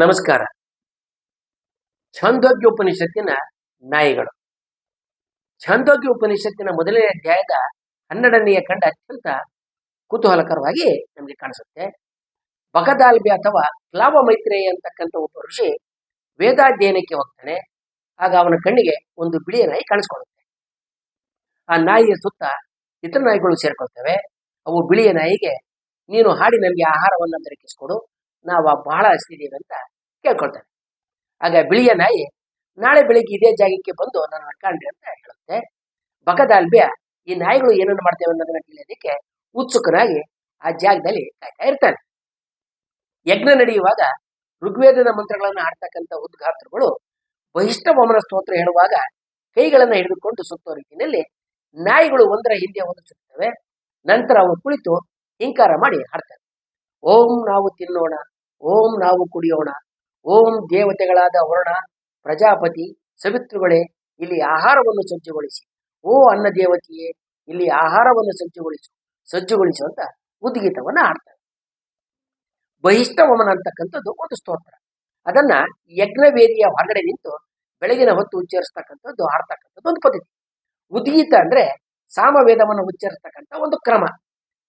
ನಮಸ್ಕಾರ. ಛಂದೋಗ್ಯ ಉಪನಿಷತ್ತಿನ ನಾಯಿಗಳು. ಛಂದೋಗ್ಯ ಉಪನಿಷತ್ತಿನ ಮೊದಲನೇ ಅಧ್ಯಾಯದ ಹನ್ನೆರಡನೆಯ ಖಂಡ ಅತ್ಯಂತ ಕುತೂಹಲಕರವಾಗಿ ನಮಗೆ ಕಾಣಿಸುತ್ತೆ. ಬಗದಾಲ್ಬೆ ಅಥವಾ ಕ್ಲಾವ ಮೈತ್ರೇಯ ಅಂತಕ್ಕಂಥ ಒಬ್ಬ ಋಷಿ ವೇದಾಧ್ಯಯನಕ್ಕೆ ಹೋಗ್ತಾನೆ. ಆಗ ಅವನ ಕಣ್ಣಿಗೆ ಒಂದು ಬಿಳಿಯ ನಾಯಿ ಕಾಣಿಸ್ಕೊಳ್ಳುತ್ತೆ. ಆ ನಾಯಿಯ ಸುತ್ತ ಇತರ ನಾಯಿಗಳು ಸೇರ್ಕೊಳ್ತವೆ. ಅವು ಬಿಳಿಯ ನಾಯಿಗೆ, ನೀನು ಹಾಡಿ ನನಗೆ ಆಹಾರವನ್ನು ದೊರಕಿಸ್ಕೊಡು ನಾವು ಬಹಳ ಹಸಿದೀವಿ ಅಂತ ಕೇಳ್ಕೊಳ್ತಾನೆ ಆಗ ಬಿಳಿಯ ನಾಯಿ, ನಾಳೆ ಬೆಳಿಗ್ಗೆ ಇದೇ ಜಾಗಕ್ಕೆ ಬಂದು ನನ್ನ ಕಂಡ್ರಿ ಅಂತ ಹೇಳುತ್ತೆ ಬಕದಾಲ್ಬ್ಯ ಈ ನಾಯಿಗಳು ಏನನ್ನು ಮಾಡ್ತೇವೆ ಅನ್ನೋದನ್ನ ತಿಳಿಯೋದಕ್ಕೆ ಉತ್ಸುಕನಾಗಿ ಆ ಜಾಗದಲ್ಲಿ ಕಾಯ್ತಾ ಇರ್ತಾನೆ. ಯಜ್ಞ ನಡೆಯುವಾಗ ಋಗ್ವೇದದ ಮಂತ್ರಗಳನ್ನು ಆಡ್ತಕ್ಕಂಥ ಉದ್ಘಾತೃಗಳು ಬಹಿಷ್ಠ ವಮನ ಸ್ತೋತ್ರ ಹೇಳುವಾಗ ಕೈಗಳನ್ನ ಹಿಡಿದುಕೊಂಡು ಸುತ್ತೋ ರೀತಿಯಲ್ಲಿ ನಾಯಿಗಳು ಒಂದರ ಹಿಂದೆ ಒಂದು ಸುತ್ತವೆ ನಂತರ ಅವು ಕುಳಿತು ಹಿಂಕಾರ ಮಾಡಿ ಹಾಡ್ತಾರೆ. ಓಂ ನಾವು ತಿನ್ನೋಣ, ಓಂ ನಾವು ಕುಡಿಯೋಣ ಓಂ ದೇವತೆಗಳಾದ ವರುಣ, ಪ್ರಜಾಪತಿ, ಸವಿತೃಗಳೇ, ಇಲ್ಲಿ ಆಹಾರವನ್ನು ಸಜ್ಜುಗೊಳಿಸಿ ಓ ಅನ್ನ ದೇವತೆಯೇ, ಇಲ್ಲಿ ಆಹಾರವನ್ನು ಸಜ್ಜುಗೊಳಿಸು ಸಜ್ಜುಗೊಳಿಸು ಅಂತ ಉದ್ಗೀತವನ್ನ ಆಡ್ತಾರೆ ಬಹಿಷ್ಠವಮನ ಅಂತಕ್ಕಂಥದ್ದು ಒಂದು ಸ್ತೋತ್ರ. ಅದನ್ನ ಯಜ್ಞವೇದಿಯ ಹೊರಗಡೆ ನಿಂತು ಬೆಳಗಿನ ಹೊತ್ತು ಉಚ್ಚರಿಸ್ತಕ್ಕಂಥದ್ದು ಆಡ್ತಕ್ಕಂಥದ್ದು ಒಂದು ಪದ್ಧತಿ. ಉದ್ಗೀತ ಅಂದ್ರೆ ಸಾಮವೇದವನ್ನು ಉಚ್ಚರಿಸ್ತಕ್ಕಂಥ ಒಂದು ಕ್ರಮ.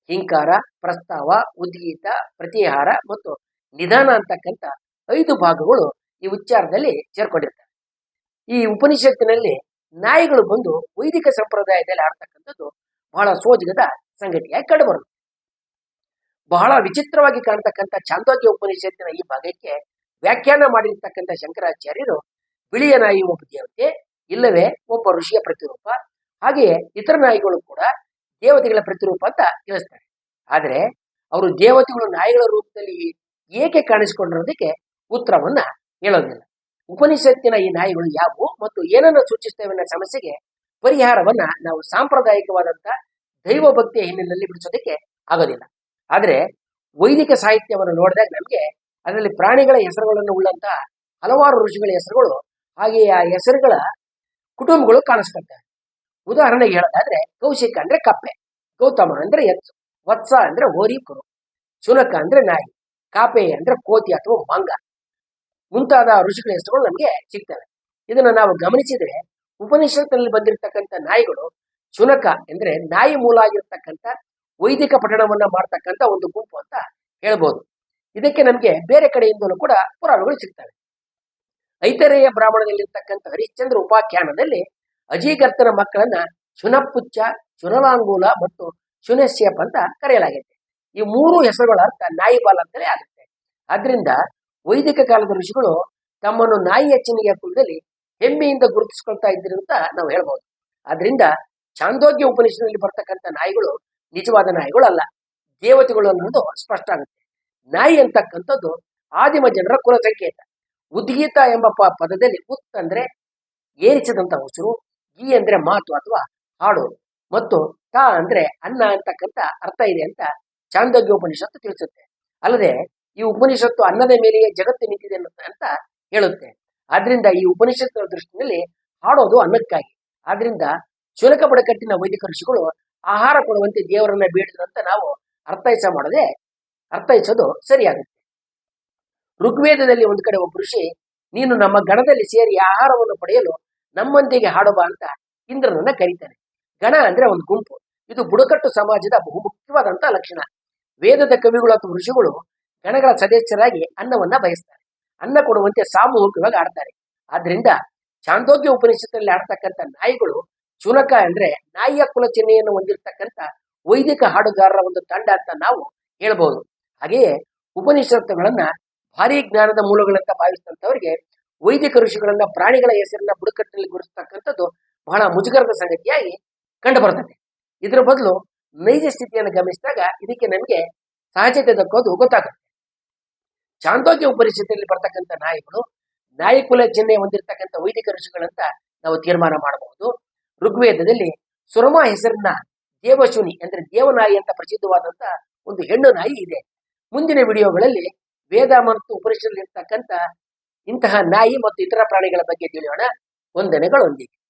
ಹಿಂಕಾರ, ಪ್ರಸ್ತಾವ, ಉದ್ಗೀತ, ಪ್ರತಿಹಾರ ಮತ್ತು ನಿಧಾನ ಅಂತಕ್ಕಂಥ ಐದು ಭಾಗಗಳು ಈ ಉಚ್ಚಾರದಲ್ಲಿ ಸೇರ್ಕೊಂಡಿರ್ತವೆ. ಈ ಉಪನಿಷತ್ತಿನಲ್ಲಿ ನಾಯಿಗಳು ಬಂದು ವೈದಿಕ ಸಂಪ್ರದಾಯದಲ್ಲಿ ಆಡ್ತಕ್ಕಂಥದ್ದು ಬಹಳ ಸೋಜಗದ ಸಂಗತಿಯಾಗಿ ಕಂಡುಬರುತ್ತೆ ಬಹಳ ವಿಚಿತ್ರವಾಗಿ ಕಾಣ್ತಕ್ಕಂಥ ಚಾಂದೋಗ್ಯ ಉಪನಿಷತ್ತಿನ ಈ ಭಾಗಕ್ಕೆ ವ್ಯಾಖ್ಯಾನ ಮಾಡಿರ್ತಕ್ಕಂಥ ಶಂಕರಾಚಾರ್ಯರು ಬಿಳಿಯ ನಾಯಿ ಒಬ್ಬ ದೇವತೆ, ಇಲ್ಲವೇ ಒಬ್ಬ ಋಷಿಯ ಪ್ರತಿರೂಪ, ಹಾಗೆಯೇ ಇತರ ನಾಯಿಗಳು ಕೂಡ ದೇವತೆಗಳ ಪ್ರತಿರೂಪ ಅಂತ ತಿಳಿಸ್ತಾರೆ. ಆದರೆ ಅವರು ದೇವತೆಗಳು ನಾಯಿಗಳ ರೂಪದಲ್ಲಿ ಏಕೆ ಕಾಣಿಸಿಕೊಂಡಿರೋದಕ್ಕೆ ಉತ್ತರವನ್ನ ಹೇಳೋದಿಲ್ಲ. ಉಪನಿಷತ್ತಿನ ಈ ನ್ಯಾಯಗಳು ಯಾವುವು ಮತ್ತು ಏನನ್ನು ಸೂಚಿಸ್ತೇವೆ ಅನ್ನೋ ಸಮಸ್ಯೆಗೆ ಪರಿಹಾರವನ್ನ ನಾವು ಸಾಂಪ್ರದಾಯಿಕವಾದಂತ ದೈವ ಭಕ್ತಿಯ ಹಿನ್ನೆಲೆಯಲ್ಲಿ ಬಿಡಿಸೋದಕ್ಕೆ ಆಗೋದಿಲ್ಲ. ಆದರೆ ವೈದಿಕ ಸಾಹಿತ್ಯವನ್ನು ನೋಡಿದಾಗ ನಮಗೆ ಅದರಲ್ಲಿ ಪ್ರಾಣಿಗಳ ಹೆಸರುಗಳನ್ನು ಉಳ್ಳಂತ ಹಲವಾರು ಋಷಿಗಳ ಹೆಸರುಗಳು ಹಾಗೆಯೇ ಆ ಹೆಸರುಗಳ ಕುಟುಂಬಗಳು ಕಾಣಿಸ್ಕೊಳ್ತವೆ. ಉದಾಹರಣೆಗೆ ಹೇಳೋದಾದ್ರೆ ಕೌಶಿಕ ಅಂದ್ರೆ ಕಪ್ಪೆ, ಗೌತಮ ಅಂದ್ರೆ ಎತ್ತು, ವತ್ಸ ಅಂದ್ರೆ ಹೋರಿ ಕುರು, ಶುನಕ ಅಂದ್ರೆ ನಾಯಿ, ಕಾಪೆ ಅಂದ್ರೆ ಕೋತಿ ಅಥವಾ ಮಂಗ. ಮುಂತಾದ ಋಷಿಗಳ ಹೆಸರುಗಳು ನಮಗೆ ಸಿಗ್ತವೆ. ಇದನ್ನ ನಾವು ಗಮನಿಸಿದ್ರೆ ಉಪನಿಷತ್ತಿನಲ್ಲಿ ಬಂದಿರತಕ್ಕಂಥ ನಾಯಿಗಳು ಶುನಕ ಎಂದರೆ ನಾಯಿ ಮೂಲ ಆಗಿರ್ತಕ್ಕಂಥ ವೈದಿಕ ಪಠಣವನ್ನ ಮಾಡ್ತಕ್ಕಂಥ ಒಂದು ಗುಂಪು ಅಂತ ಹೇಳ್ಬೋದು. ಇದಕ್ಕೆ ನಮಗೆ ಬೇರೆ ಕಡೆಯಿಂದಲೂ ಕೂಡ ಪುರಾಣಗಳು ಸಿಗ್ತವೆ. ಐತರೇಯ ಬ್ರಾಹ್ಮಣದಲ್ಲಿರ್ತಕ್ಕಂಥ ಹರಿಶ್ಚಂದ್ರ ಉಪಾಖ್ಯಾನದಲ್ಲಿ ಅಜೀಗರ್ತನ ಮಕ್ಕಳನ್ನ ಶುನಪುಚ್ಚ ಶುನಲಾಂಗೂಲ ಮತ್ತು ಶುನಶ್ಯಪ್ ಅಂತ ಕರೆಯಲಾಗಿದೆ ಈ ಮೂರು ಹೆಸರುಗಳ ಅರ್ಥ ನಾಯಿ ಅಂತಲೇ ಆಗುತ್ತೆ. ಆದ್ರಿಂದ ವೈದಿಕ ಕಾಲದ ಋಷಿಗಳು ತಮ್ಮನ್ನು ನಾಯಿ ಹೆಚ್ಚಿನಿಗೆ ಕುಲದಲ್ಲಿ ಹೆಮ್ಮೆಯಿಂದ ಗುರುತಿಸ್ಕೊಳ್ತಾ ಇದ್ರು ಅಂತ ನಾವು ಹೇಳ್ಬೋದು. ಆದ್ರಿಂದ ಚಾಂದೋಗ್ಯ ಉಪನಿಷತ್ನಲ್ಲಿ ಬರ್ತಕ್ಕಂಥ ನಾಯಿಗಳು ನಿಜವಾದ ನಾಯಿಗಳು ಅಲ್ಲ ದೇವತೆಗಳು ಅನ್ನೋದು ಸ್ಪಷ್ಟ ಆಗುತ್ತೆ. ನಾಯಿ ಅಂತಕ್ಕಂಥದ್ದು ಆದಿಮ ಜನರ ಕುಲ ಸಂಕೇತ. ಉದ್ಗೀತ ಎಂಬ ಪದದಲ್ಲಿ ಉತ್ ಅಂದ್ರೆ ಏರಿಸಿದಂತ ಉಸಿರು, ಈ ಅಂದ್ರೆ ಮಾತು ಅಥವಾ ಹಾಡು ಮತ್ತು ತ ಅಂದ್ರೆ ಅನ್ನ ಅಂತಕ್ಕಂಥ ಅರ್ಥ ಇದೆ ಅಂತ ಚಾಂದೋಗ್ಯ ಉಪನಿಷತ್ತು ತಿಳಿಸುತ್ತೆ. ಅಲ್ಲದೆ ಈ ಉಪನಿಷತ್ತು ಅನ್ನದ ಮೇಲೆಯೇ ಜಗತ್ತು ನಿಂತಿದೆ ಅಂತ ಹೇಳುತ್ತೆ. ಆದ್ರಿಂದ ಈ ಉಪನಿಷತ್ತು ದೃಷ್ಟಿಯಲ್ಲಿ ಹಾಡೋದು ಅನ್ನಕ್ಕಾಗಿ. ಆದ್ರಿಂದ ಶುಲಕ ಬುಡಕಟ್ಟಿನ ವೈದಿಕ ಋಷಿಗಳು ಆಹಾರ ಕೊಡುವಂತೆ ದೇವರನ್ನ ಬೇಡಿದ್ರಂತ ನಾವು ಅರ್ಥೈಸ ಮಾಡದೆ, ಅರ್ಥೈಸೋದು ಸರಿಯಾಗುತ್ತೆ. ಋಗ್ವೇದದಲ್ಲಿ ಒಂದು ಕಡೆ ಒಬ್ಬ ಋಷಿ, ನೀನು ನಮ್ಮ ಗಣದಲ್ಲಿ ಸೇರಿ ಆಹಾರವನ್ನು ಪಡೆಯಲು ನಮ್ಮೊಂದಿಗೆ ಹಾಡುವ ಅಂತ ಇಂದ್ರನನ್ನ ಕರೀತಾನೆ. ಗಣ ಅಂದ್ರೆ ಒಂದು ಗುಂಪು. ಇದು ಬುಡಕಟ್ಟು ಸಮಾಜದ ಬಹುಮುಖ್ಯವಾದಂತಹ ಲಕ್ಷಣ. ವೇದದ ಕವಿಗಳು ಅಥವಾ ಋಷಿಗಳು ಗಣಗಳ ಸದಸ್ಯರಾಗಿ ಅನ್ನವನ್ನ ಬಯಸ್ತಾರೆ. ಅನ್ನ ಕೊಡುವಂತೆ ಸಾಮೂಹಿಕವಾಗಿ ಆಡ್ತಾರೆ. ಆದ್ರಿಂದ ಚಾಂದೋಗ್ಯ ಉಪನಿಷತ್ತಲ್ಲಿ ಆಡ್ತಕ್ಕಂಥ ನಾಯಿಗಳು ಚುನಕ ಅಂದ್ರೆ ನಾಯಿಯ ಕುಲ ಚಿಹ್ನೆಯನ್ನು ಹೊಂದಿರತಕ್ಕಂಥ ವೈದಿಕ ಹಾಡುಗಾರರ ಒಂದು ತಂಡ ಅಂತ ನಾವು ಹೇಳಬಹುದು ಹಾಗೆಯೇ ಉಪನಿಷತ್ತುಗಳನ್ನ ಭಾರಿ ಜ್ಞಾನದ ಮೂಲಗಳಂತ ಭಾವಿಸಿದಂಥವರಿಗೆ ವೈದಿಕ ಋಷಿಗಳನ್ನ ಪ್ರಾಣಿಗಳ ಹೆಸರನ್ನ ಬುಡಕಟ್ಟಿನಲ್ಲಿ ಗುರುಸ್ತಕ್ಕಂಥದ್ದು ಬಹಳ ಮುಜುಗರದ ಸಂಗತಿಯಾಗಿ ಕಂಡು ಬರ್ತದೆ ಇದರ ಬದಲು ನೈಜ ಸ್ಥಿತಿಯನ್ನು ಗಮನಿಸಿದಾಗ ಇದಕ್ಕೆ ನಮಗೆ ಸಹಜತೆ ದಕ್ಕೋದು ಗೊತ್ತಾಗುತ್ತೆ. ಚಾಂದೋಗ್ಯ ಉಪನಿಷತ್ತಿನಲ್ಲಿ ಬರ್ತಕ್ಕಂಥ ನಾಯಿಗಳು ನಾಯಿ ಕುಲ ಚಿಹ್ನೆ ಹೊಂದಿರತಕ್ಕಂಥ ವೈದಿಕ ಋಷಿಗಳಂತ ನಾವು ತೀರ್ಮಾನ ಮಾಡಬಹುದು. ಋಗ್ವೇದದಲ್ಲಿ ಸುರಮ ಹೆಸರಿನ ದೇವಶುನಿ ಅಂದ್ರೆ ದೇವನಾಯಿ ಅಂತ ಪ್ರಸಿದ್ಧವಾದಂತ ಒಂದು ಹೆಣ್ಣು ನಾಯಿ ಇದೆ. ಮುಂದಿನ ವಿಡಿಯೋಗಳಲ್ಲಿ ವೇದ ಮತ್ತು ಉಪನಿಷತ್ತಲ್ಲಿರ್ತಕ್ಕಂಥ ಇಂತಹ ನಾಯಿ ಮತ್ತು ಇತರ ಪ್ರಾಣಿಗಳ ಬಗ್ಗೆ ತಿಳಿಯೋಣ. ವಂದನೆಗಳೊಂದಿಗೆ